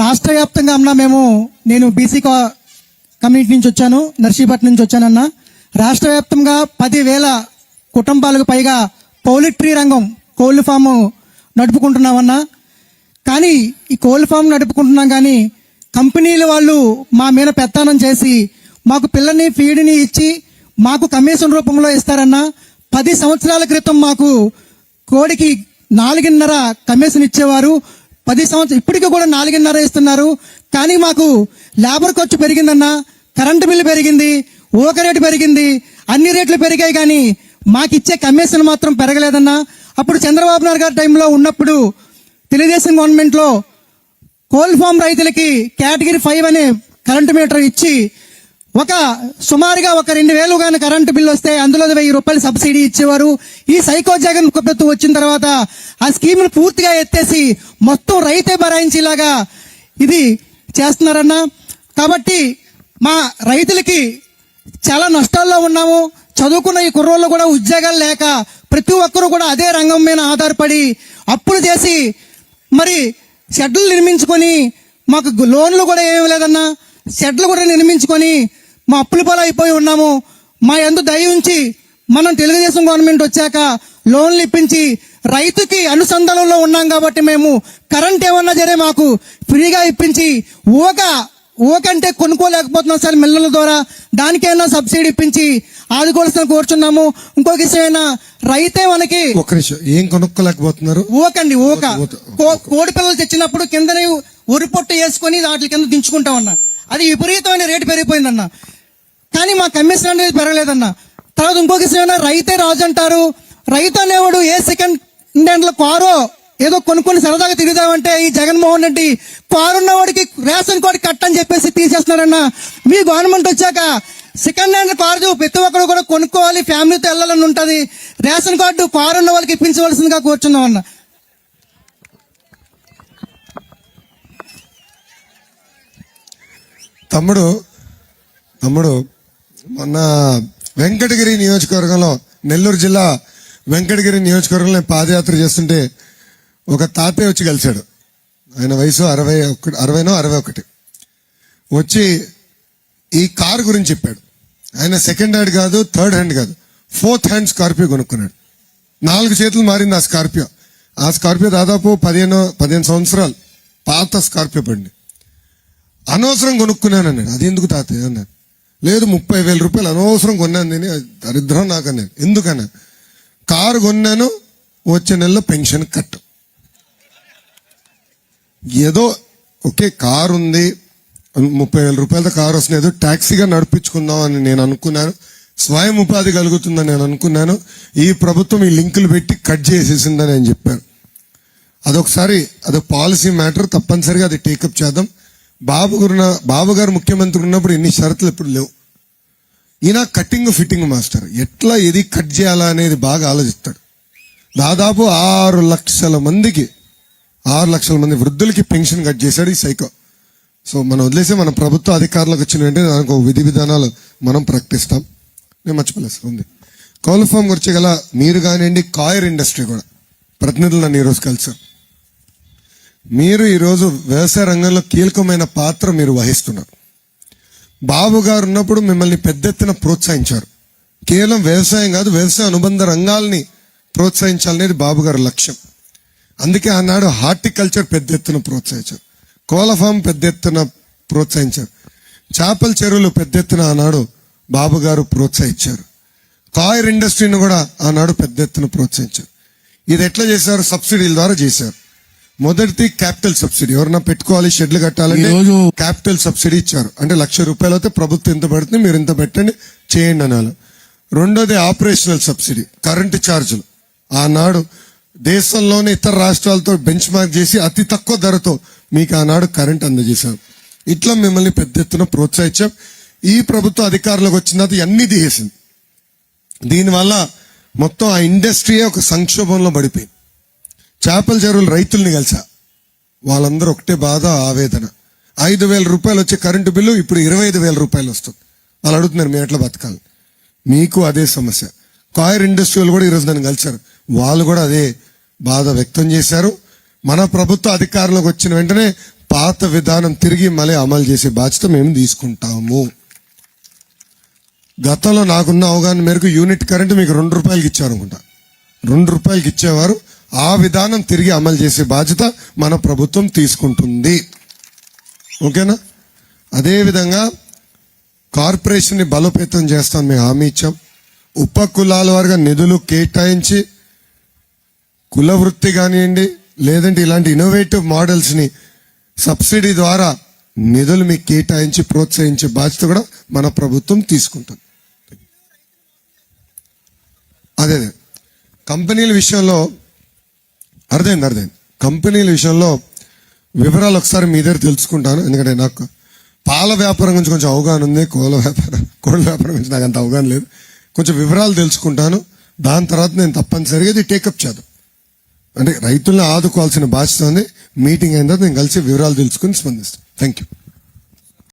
రాష్ట్ర వ్యాప్తంగా అన్న మేము నేను బీసీ కమ్యూనిటీ నుంచి వచ్చాను నర్సీపట్నం నుంచి వచ్చానన్న. రాష్ట్ర వ్యాప్తంగా పదివేల కుటుంబాలకు పైగా పౌలిట్రీ రంగం కోళ్ళ ఫామ్ నడుపుకుంటున్నామన్నా. కానీ ఈ కోళ్ళ ఫామ్ నడుపుకుంటున్నాం కానీ కంపెనీల వాళ్ళు మా మీద పెత్తానం చేసి మాకు పిల్లని ఫీడ్ని ఇచ్చి మాకు కమిషన్ రూపంలో ఇస్తారన్నా. పది సంవత్సరాల క్రితం మాకు కోడికి నాలుగున్నర కమిషన్ ఇచ్చేవారు. పది సంవత్సరం ఇప్పటికీ కూడా నాలుగున్నర ఇస్తున్నారు. కానీ మాకు లేబర్ ఖర్చు పెరిగిందన్నా కరెంటు బిల్లు పెరిగింది ఓక రేటు పెరిగింది అన్ని రేట్లు పెరిగాయి కానీ మాకు ఇచ్చే కమిషన్ మాత్రం పెరగలేదన్నా. అప్పుడు చంద్రబాబు నాయుడు గారి టైంలో ఉన్నప్పుడు తెలుగుదేశం గవర్నమెంట్లో కోల్ ఫామ్ రైతులకి కేటగిరీ ఫైవ్ అనే కరెంటు మీటర్ ఇచ్చి ఒక సుమారుగా ఒక రెండు వేలు కానీ కరెంటు బిల్లు వస్తే అందులో వెయ్యి రూపాయలు సబ్సిడీ ఇచ్చేవారు. ఈ సైకో జగన్ ప్రభుత్వం వచ్చిన తర్వాత ఆ స్కీమ్ను పూర్తిగా ఎత్తేసి మొత్తం రైతే భరాయించేలాగా ఇది చేస్తున్నారన్న. కాబట్టి మా రైతులకి చాలా నష్టాల్లో ఉన్నాము. చదువుకున్న ఈ కుర్రోళ్ళు కూడా ఉద్యోగాలు లేక ప్రతి ఒక్కరూ కూడా అదే రంగం మీద ఆధారపడి అప్పులు చేసి మరి షెడ్లు నిర్మించుకొని మాకు లోన్లు కూడా ఏమి లేదన్నా. షెడ్లు కూడా నిర్మించుకొని మా అప్పుల పాలు అయిపోయి ఉన్నాము. మా ఎందు దయ ఉంచి మనం తెలుగుదేశం గవర్నమెంట్ వచ్చాక లోన్లు ఇప్పించి రైతుకి అనుసంధానంలో ఉన్నాం కాబట్టి మేము కరెంట్ ఏమన్నా సరే మాకు ఫ్రీగా ఇప్పించి ఊక ఊకంటే కొనుక్కోలేకపోతున్నాం సార్ మిల్లల ద్వారా. దానికైనా సబ్సిడీ ఇప్పించి ఆదుకోవాల్సిన కోరుచున్నాము. ఇంకొక విషయమైనా రైతే మనకి ఒక్క నిమిషం ఏం కొనుక్కోలేకపోతున్నారు? ఊకండి ఊక. కోడి పిల్లలు తెచ్చినప్పుడు కిందనే ఉరి పొట్టు వేసుకొని వాటి కింద దించుకుంటామన్న అది విపరీతమైన రేటు పెరిగిపోయిందన్న. కానీ మా కమిషన్ అనేది పెరగలేదన్న. తర్వాత ఇంకొక విషయం రైతే రాజు అంటారు. రైతు అనేవాడు ఏ సెకండ్ హ్యాండ్ కారో ఏదో కొనుక్కొని సరదాగా తిరుగుదామంటే ఈ జగన్మోహన్ రెడ్డి కారున్న వాడికి రేషన్ కార్డు కట్ అని చెప్పేసి తీసేస్తున్నారన్న. మీ గవర్నమెంట్ వచ్చాక సెకండ్ హ్యాండ్ కారు ప్రతి ఒక్కరు కూడా కొనుక్కోవాలి ఫ్యామిలీతో వెళ్ళాలని ఉంటుంది. రేషన్ కార్డు కారు ఉన్న వాళ్ళకి ఇప్పించవలసిందిగా కూర్చున్నాం అన్న తమ్ముడు తమ్ముడు మొన్న వెంకటగిరి నియోజకవర్గంలో నెల్లూరు జిల్లా వెంకటగిరి నియోజకవర్గంలో నేను పాదయాత్ర చేస్తుంటే ఒక తాతయ్య వచ్చి కలిశాడు. ఆయన వయసు అరవై ఒకటి అరవైనో అరవై ఒకటి. వచ్చి ఈ కారు గురించి చెప్పాడు. ఆయన సెకండ్ హ్యాండ్ కాదు థర్డ్ హ్యాండ్ కాదు ఫోర్త్ హ్యాండ్ స్కార్పియో కొనుక్కున్నాడు. నాలుగు చేతులు మారింది ఆ స్కార్పియో. ఆ స్కార్పియో దాదాపు పదిహేను పదిహేను సంవత్సరాలు పాత స్కార్పియో బండి అనవసరం కొనుక్కున్నాను అన్నాడు అది ఎందుకు తాతయ్య అన్నాను లేదు ముప్పై వేల రూపాయలు అనవసరం కొన్నాను నేను. దరిద్రం నాకు అన్నాడు. ఎందుకన్నా కారు కొన్నాను వచ్చే నెలలో పెన్షన్ కట్ ఏదో ఓకే కారు ఉంది. ముప్పై వేల రూపాయలతో కారు వస్తుంది. ఏదో ట్యాక్సీగా నడిపించుకుందాం అని నేను అనుకున్నాను. స్వయం ఉపాధి కలుగుతుందని నేను అనుకున్నాను. ఈ ప్రభుత్వం ఈ లింకులు పెట్టి కట్ చేసేసిందని నేను చెప్పాను. అదొకసారి అదొక పాలసీ మ్యాటర్ తప్పనిసరిగా అది టేకప్ చేద్దాం. బాబు గురున బాబు గారు ముఖ్యమంత్రి ఉన్నప్పుడు ఎన్ని షరతులు ఎప్పుడు లేవు. ఈయన కటింగ్ ఫిట్టింగ్ మాస్టర్. ఎట్లా ఏది కట్ చేయాలా అనేది బాగా ఆలోచిస్తాడు. దాదాపు ఆరు లక్షల మందికి ఆరు లక్షల మంది వృద్ధులకి పెన్షన్ కట్ చేశాడు ఈ సైకో. సో మనం వదిలేసి మన ప్రభుత్వ అధికారులకు వచ్చిన వెంటనే దానికి విధి విధానాలు మనం ప్రకటిస్తాం. నేను మర్చిపోలేదు సార్ ఉంది. కౌలు ఫామ్ గురించి గల మీరు కానివ్వండి కాయర్ ఇండస్ట్రీ కూడా. ప్రతినిధులు నన్ను ఈరోజు కలిసారు మీరు ఈరోజు వ్యవసాయ రంగంలో కీలకమైన పాత్ర మీరు వహిస్తున్నారు. బాబు గారు ఉన్నప్పుడు మిమ్మల్ని పెద్ద ఎత్తున ప్రోత్సహించారు. కేవలం వ్యవసాయం కాదు వ్యవసాయ అనుబంధ రంగాల్ని ప్రోత్సహించాలనేది బాబు గారి లక్ష్యం. అందుకే ఆనాడు హార్టికల్చర్ పెద్ద ఎత్తున ప్రోత్సహించారు. కోళ్ళ ఫామ్ పెద్ద ఎత్తున ప్రోత్సహించారు. చేపల చెరువులు పెద్ద ఎత్తున ఆనాడు బాబు గారు ప్రోత్సహించారు. కాయర్ ఇండస్ట్రీని కూడా ఆనాడు పెద్ద ఎత్తున ప్రోత్సహించారు. ఇది ఎట్లా చేశారు? సబ్సిడీల ద్వారా చేశారు. మొదటిది క్యాపిటల్ సబ్సిడీ. ఎవరన్నా పెట్టుకోవాలి షెడ్లు కట్టాలంటే క్యాపిటల్ సబ్సిడీ ఇచ్చారు. అంటే లక్ష రూపాయలు అయితే ప్రభుత్వం ఇంత పెడుతుంది మీరు ఇంత పెట్టండి చేయండి అనాలి. రెండోది ఆపరేషనల్ సబ్సిడీ కరెంటు ఛార్జీలు. ఆనాడు దేశంలోని ఇతర రాష్ట్రాలతో బెంచ్ మార్క్ చేసి అతి తక్కువ ధరతో మీకు ఆనాడు కరెంట్ అందజేశాం. ఇట్లా మిమ్మల్ని పెద్ద ఎత్తున ప్రోత్సహించాం. ఈ ప్రభుత్వ అధికారులకు వచ్చిన తర్వాత అన్ని తీసేసింది. దీనివల్ల మొత్తం ఆ ఇండస్ట్రీయే ఒక సంక్షోభంలో పడిపోయింది. చేపల చెరువులు రైతుల్ని కలిసా. వాళ్ళందరూ ఒకటే బాధ ఆవేదన. ఐదు వేల రూపాయలు వచ్చే కరెంటు బిల్లు ఇప్పుడు ఇరవై ఐదు వేల రూపాయలు వస్తుంది. వాళ్ళు అడుగుతున్నారు మీ ఎట్లా బతకాలి? మీకు అదే సమస్య. కాయర్ ఇండస్ట్రీలు కూడా ఈరోజు నన్ను కలిశారు. వాళ్ళు కూడా అదే బాధ వ్యక్తం చేశారు. మన ప్రభుత్వ అధికారంలోకి వచ్చిన వెంటనే పాత విధానం తిరిగి మళ్ళీ అమలు చేసే బాధ్యత మేము తీసుకుంటాము. గతంలో నాకున్న అవగాహన మేరకు యూనిట్ కరెంట్ మీకు రెండు రూపాయలకి ఇచ్చారు అనుకుంటా రెండు రూపాయలకి ఇచ్చేవారు. ఆ విధానం తిరిగి అమలు చేసే బాధ్యత మన ప్రభుత్వం తీసుకుంటుంది. ఓకేనా? అదేవిధంగా కార్పొరేషన్ని బలోపేతం చేస్తాం మేము హామీ ఇచ్చాం. ఉప కులాల వారిగా నిధులు కేటాయించి కుల వృత్తి కానివ్వండి లేదంటే ఇలాంటి ఇన్నోవేటివ్ మోడల్స్ని సబ్సిడీ ద్వారా నిధులు మీకు కేటాయించి ప్రోత్సహించే బాధ్యత కూడా మన ప్రభుత్వం తీసుకుంటుంది. అదే అదే. కంపెనీల విషయంలో అర్థమైంది అర్థమైంది. కంపెనీల విషయంలో వివరాలు ఒకసారి మీ దగ్గర తెలుసుకుంటాను. ఎందుకంటే నాకు పాల వ్యాపారం గురించి కొంచెం అవగాహన ఉంది. కోళ్ళ వ్యాపారం కోళ్ళ వ్యాపారం గురించి నాకు అంత అవగాహన లేదు. కొంచెం వివరాలు తెలుసుకుంటాను. దాని తర్వాత నేను తప్పనిసరిగా ఇది టేకప్ చేద్దాం. అంటే రైతులను ఆదుకోవాల్సిన బాధ్యత ఉంది. మీటింగ్ అయిన తర్వాత నేను కలిసి వివరాలు తెలుసుకుని స్పందిస్తాను. Thank you